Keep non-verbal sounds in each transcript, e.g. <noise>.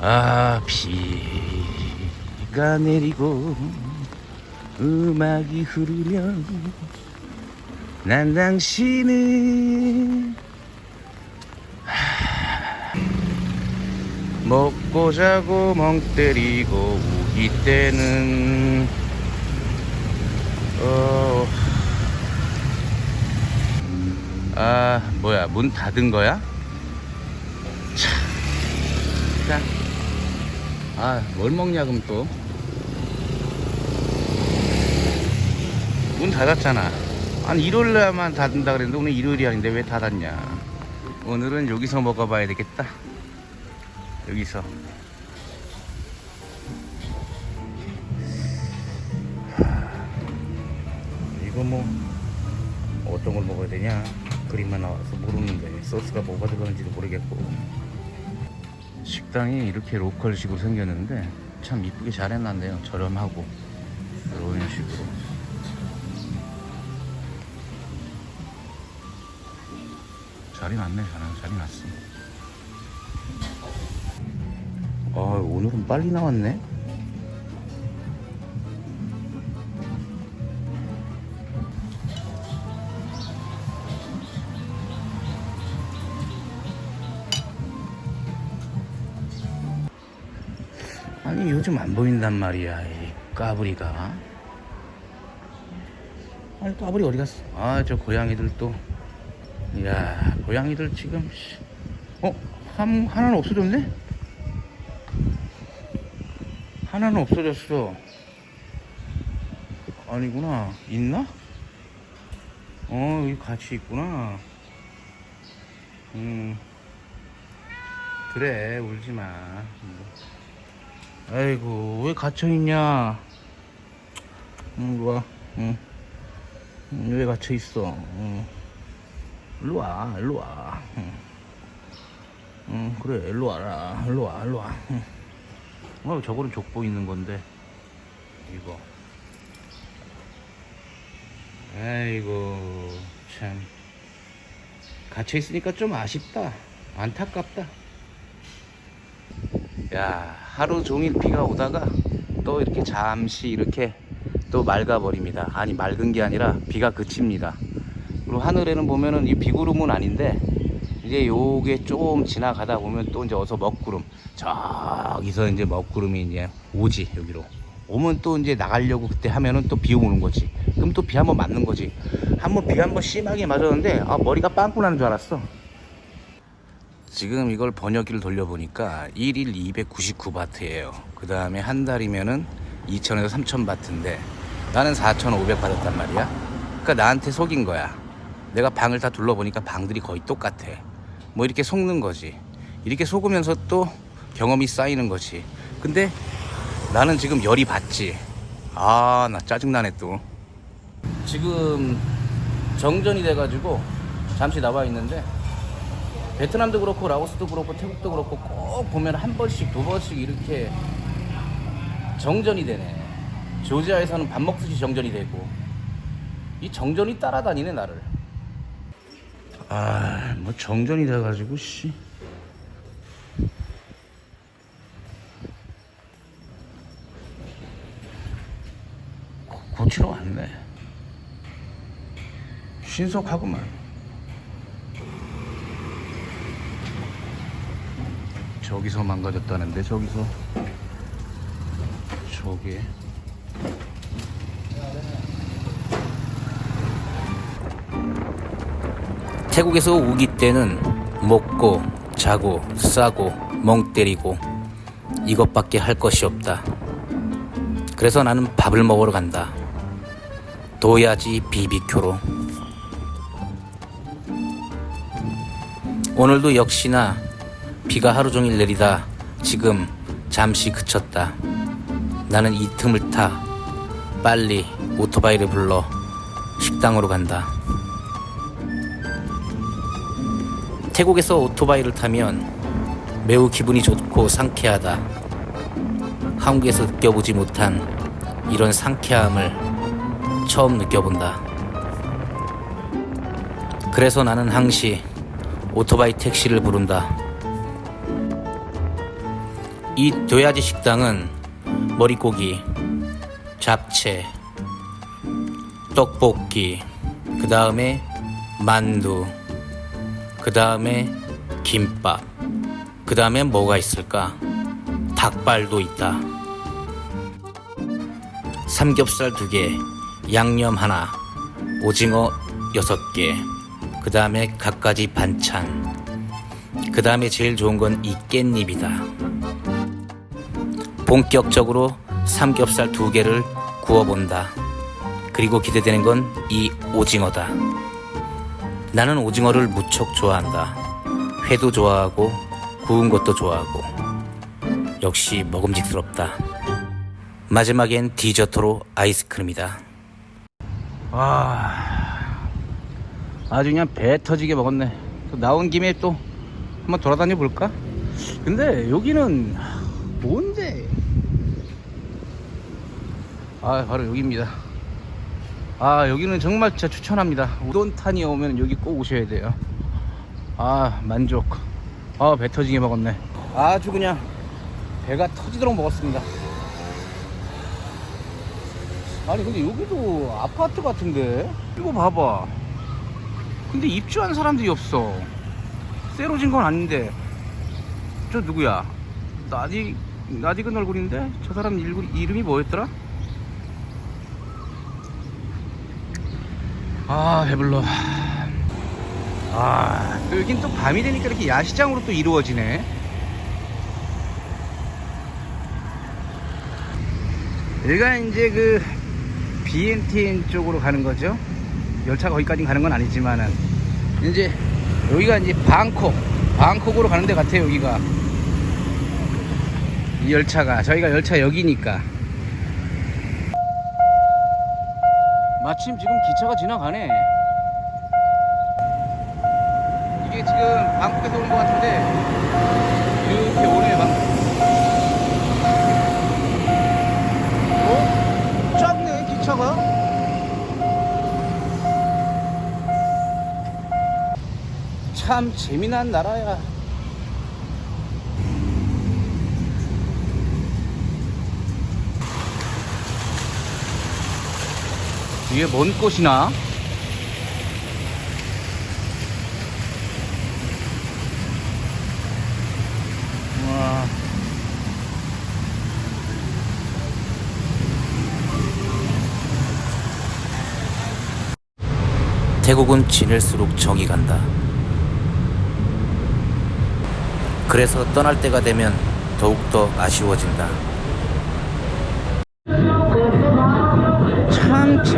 아 비가 내리고 음악이 흐르면 난 당신을 하, 먹고 자고 멍 때리고 우기 때는 어... 아 뭐야 문 닫은 거야? 참. 자. 아, 뭘 먹냐, 그럼 또. 문 닫았잖아. 아니, 일요일날만 닫는다 그랬는데 오늘 일요일이 아닌데 왜 닫았냐. 오늘은 여기서 먹어봐야 되겠다. 여기서. 이거 뭐, 어떤 걸 먹어야 되냐. 그림만 나와서 모르는데, 소스가 뭐가 들어가는지도 모르겠고. 식당이 이렇게 로컬식으로 생겼는데 참 이쁘게 잘 해놨네요. 저렴하고 이런 식으로. 자리 났네 자리, 자리 났어 아 오늘은 빨리 나왔네 아니 요즘 안 보인단 말이야 이 까불이가. 아니 까불이 어디 갔어? 아 저 고양이들 또. 이야 고양이들 지금 씨. 어? 한, 하나는 없어졌네? 하나는 없어졌어. 아니구나. 있나? 어 여기 같이 있구나. 음. 그래 울지마 아이고 왜 갇혀있냐? 응 일로 와. 응. 응, 왜 갇혀있어? 응. 일로 와 일로 와. 응. 응 그래 일로 와라. 일로 와 일로 와. 응. 어 저거는 족보 있는 건데. 이거. 아이고 참. 갇혀있으니까 좀 아쉽다. 안타깝다. 야 하루 종일 비가 오다가 또 이렇게 잠시 이렇게 또 맑아버립니다. 아니 맑은 게 아니라 비가 그칩니다. 그리고 하늘에는 보면은 이 비구름은 아닌데 이제 요게 좀 지나가다 보면 또 이제 어서 먹구름. 저기서 이제 먹구름이 이제 오지 여기로. 오면 또 이제 나가려고 그때 하면은 또 비 오는 거지. 그럼 또 비 한번 맞는 거지. 한번 비 한번 심하게 맞았는데 아 머리가 빵꾸 나는 줄 알았어 지금 이걸 번역기를 돌려보니까 1일 299바트예요. 그 다음에 한 달이면은 2천에서 3천 바트인데 나는 4,500 받았단 말이야. 그러니까 나한테 속인 거야. 내가 방을 다 둘러보니까 방들이 거의 똑같아. 뭐 이렇게 속는 거지. 이렇게 속으면서 또 경험이 쌓이는 거지. 근데 나는 지금 열이 받지. 아, 나 짜증나네 또. 지금 정전이 돼가지고 잠시 나와 있는데 베트남도 그렇고 라오스도 그렇고 태국도 그렇고 꼭 보면 한 번씩 두 번씩 이렇게 정전이 되네. 조지아에서는 밥 먹듯이 정전이 되고 이 정전이 따라다니네 나를. 아, 뭐 정전이 돼가지고 씨. 고- 고치러 왔네. 신속하구만. 저기서 망가졌다는데 저기서 저기 태국에서 우기 때는 먹고 자고 싸고 멍 때리고 이것밖에 할 것이 없다. 그래서 나는 밥을 먹으러 간다. 도야지 비비큐로. 오늘도 역시나 비가 하루 종일 내리다 지금 잠시 그쳤다. 나는 이 틈을 타 빨리 오토바이를 불러 식당으로 간다. 태국에서 오토바이를 타면 매우 기분이 좋고 상쾌하다. 한국에서 느껴보지 못한 이런 상쾌함을 처음 느껴본다. 그래서 나는 항시 오토바이 택시를 부른다. 이 도야지 식당은 머릿고기, 잡채, 떡볶이, 그 다음에 만두, 그 다음에 김밥, 그 다음에 뭐가 있을까? 닭발도 있다. 삼겹살 두 개, 양념 하나, 오징어 여섯 개, 그 다음에 갖가지 반찬, 그 다음에 제일 좋은 건 이 깻잎이다. 본격적으로 삼겹살 두 개를 구워본다. 그리고 기대되는 건 이 오징어다. 나는 오징어를 무척 좋아한다. 회도 좋아하고 구운 것도 좋아하고 역시 먹음직스럽다. 마지막엔 디저트로 아이스크림이다. 아, 아주 그냥 배 터지게 먹었네. 또 나온 김에 또 한번 돌아다녀 볼까? 근데 여기는 뭔데? 아, 바로 여기입니다. 아, 여기는 정말 진짜 추천합니다. 우돈탄이 오면 여기 꼭 오셔야 돼요. 아, 만족. 아, 배 터지게 먹었네. 아주 그냥 배가 터지도록 먹었습니다. 아니 근데 여기도 아파트 같은데 이거 봐봐 근데 입주한 사람들이 없어 세로진 건 아닌데 저 누구야 나디 나디 근 얼굴인데 저 사람 이름, 이름이 뭐였더라 아 배불러. 아 또 여긴 또 밤이 되니까 이렇게 야시장으로 또 이루어지네. 여기가 이제 그 BNTN 쪽으로 가는 거죠. 열차가 거기까지 가는 건 아니지만은. 이제 여기가 이제 방콕, 방콕으로 가는 데 같아요. 여기가. 이 열차가. 저희가 열차 여기니까 마침 지금 기차가 지나가네. 이게 지금 방콕에서 오는 것 같은데 이렇게 오네 방콕. 어? 작네 기차가 참 재미난 나라야 뒤에 뭔 꽃이나 와 태국은 지낼수록 정이 간다. 그래서 떠날 때가 되면 더욱더 아쉬워진다.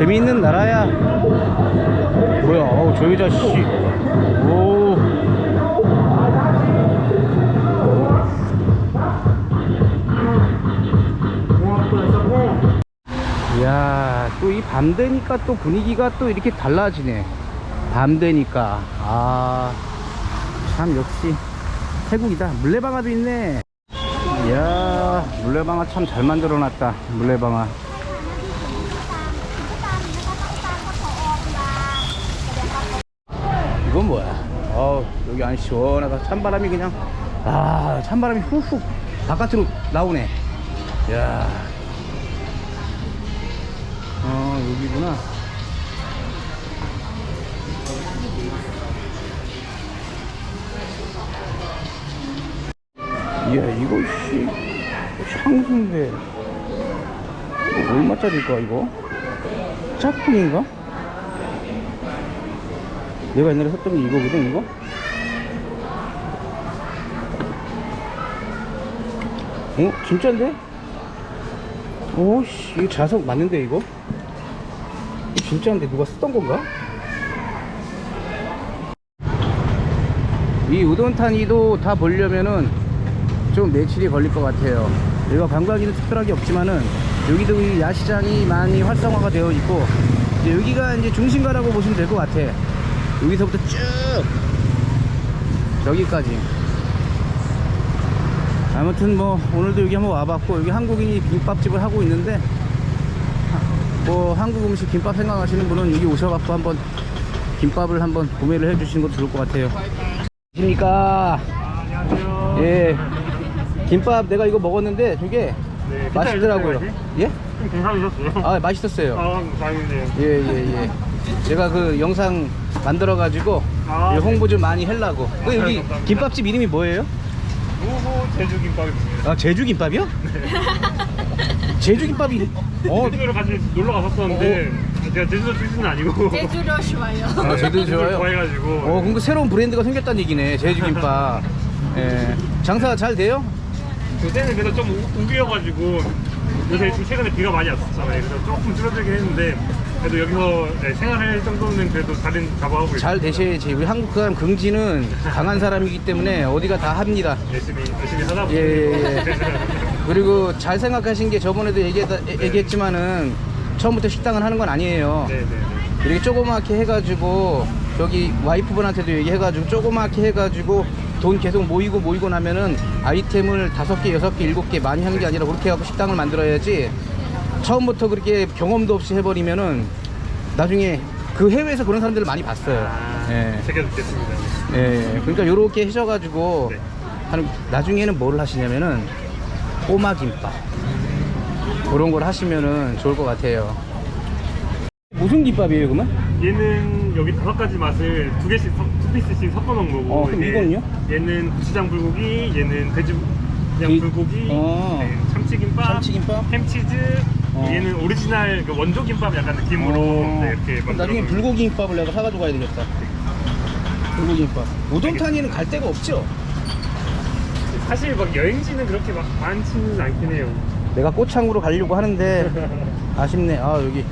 참 재밌는 나라야. 뭐야, 어우, 저 여자 씨. 오. 이야, 또 이 밤 되니까 또 분위기가 또 이렇게 달라지네. 밤 되니까. 아, 참 역시 태국이다. 물레방아도 있네. 이야, 물레방아 참 잘 만들어 놨다. 물레방아. 이건 뭐야? 어우, 여기 안 시원하다. 찬바람이 그냥, 아, 찬바람이 훅훅 바깥으로 나오네. 이야. 어, 여기구나. 이야, 이거, 씨. 향수인데. 얼마짜리일까, 이거? 짝퉁인가? 내가 옛날에 샀던 게 이거거든, 이거? 어? 진짜인데? 오씨, 이거 자석 맞는데, 이거? 진짜인데, 누가 쓰던 건가? 이 우돈타니도 다 보려면은 좀 며칠이 걸릴 것 같아요. 여기가 관광지는 특별하게 없지만은 여기도 이 야시장이 많이 활성화가 되어 있고 이제 여기가 이제 중심가라고 보시면 될 것 같아. 여기서부터 쭉 저기까지. 아무튼 뭐 오늘도 여기 한번 와봤고 여기 한국인이 김밥집을 하고 있는데 뭐 한국 음식 김밥 생각하시는 분은 여기 오셔갖고 한번 김밥을 한번 구매를 해주시는 것도 좋을 것 같아요. 안녕하십니까. 예. 김밥 내가 이거 먹었는데 되게 네, 맛있더라고요. 예? 좀 괜찮으셨어요? 아 맛있었어요. 아, 다행이네요. 예 예, 예. 제가 그 영상 만들어 가지고 아, 홍보 좀 많이 하려고. 그 여기 감사합니다. 김밥집 이름이 뭐예요? 우호 제주 김밥입니다. 아 제주 김밥이요? 제주 김밥이 어 제주도를 같이 놀러 갔었었는데 제가 제주도 출신은 아니고 제주도 좋아요. 아, 제주도 좋아요? 좋아해가지고 어, 그럼 새로운 브랜드가 생겼다는 얘기네. 제주 김밥. <laughs> 예. 장사 잘 돼요? 요새는 그래서 좀 우- 우기여가지고 요새 좀 최근에 비가 많이 왔었잖아요. 그래서 조금 줄어들긴 했는데 그래도 여기서 네, 생활할 정도는 그래도 다른 있어요. 잘 되셔야지. 우리 한국 사람 긍지는 강한 사람이기 때문에 어디가 다 합니다. 열심히 열심히 하다 보면 예, 예, 예. <laughs> 그리고 잘 생각하신 게 저번에도 얘기했다, 얘기했지만은 처음부터 식당을 하는 건 아니에요. 네네네. 이렇게 조그맣게 해가지고 저기 와이프분한테도 얘기해가지고 조그맣게 해가지고 돈 계속 모이고 모이고 나면은 아이템을 다섯 개, 여섯 개, 일곱 개 많이 하는 게 아니라 그렇게 해갖고 식당을 만들어야지 처음부터 그렇게 경험도 없이 해버리면은 나중에 그 해외에서 그런 사람들을 많이 봤어요. 아, 예. 제가 듣겠습니다. 예. 그러니까 요렇게 하셔가지고 네. 한 나중에는 뭘 하시냐면은 꼬마 김밥 그런 걸 하시면은 좋을 것 같아요. 무슨 김밥이에요, 그러면? 얘는 여기 다섯 가지 맛을 두 개씩 섞- 두 피스씩 섞어 놓은 거고 어, 그럼 이게 이거는요? 얘는 고추장 불고기 얘는 돼지 그냥 이- 불고기 어. 네, 참치김밥 참치김밥? 햄치즈 어. 얘는 오리지널 그 원조 김밥 약간 느낌으로 어. 네, 이렇게 그럼 만들어 나중에 불고기 김밥을 내가 사가지고 가야 되겠다. 불고기 김밥. 우동탄에는 갈 데가 없죠? 사실 막 여행지는 그렇게 막 많지는 않긴 해요 내가 꼬창으로 가려고 하는데 <laughs> 아쉽네. 아 여기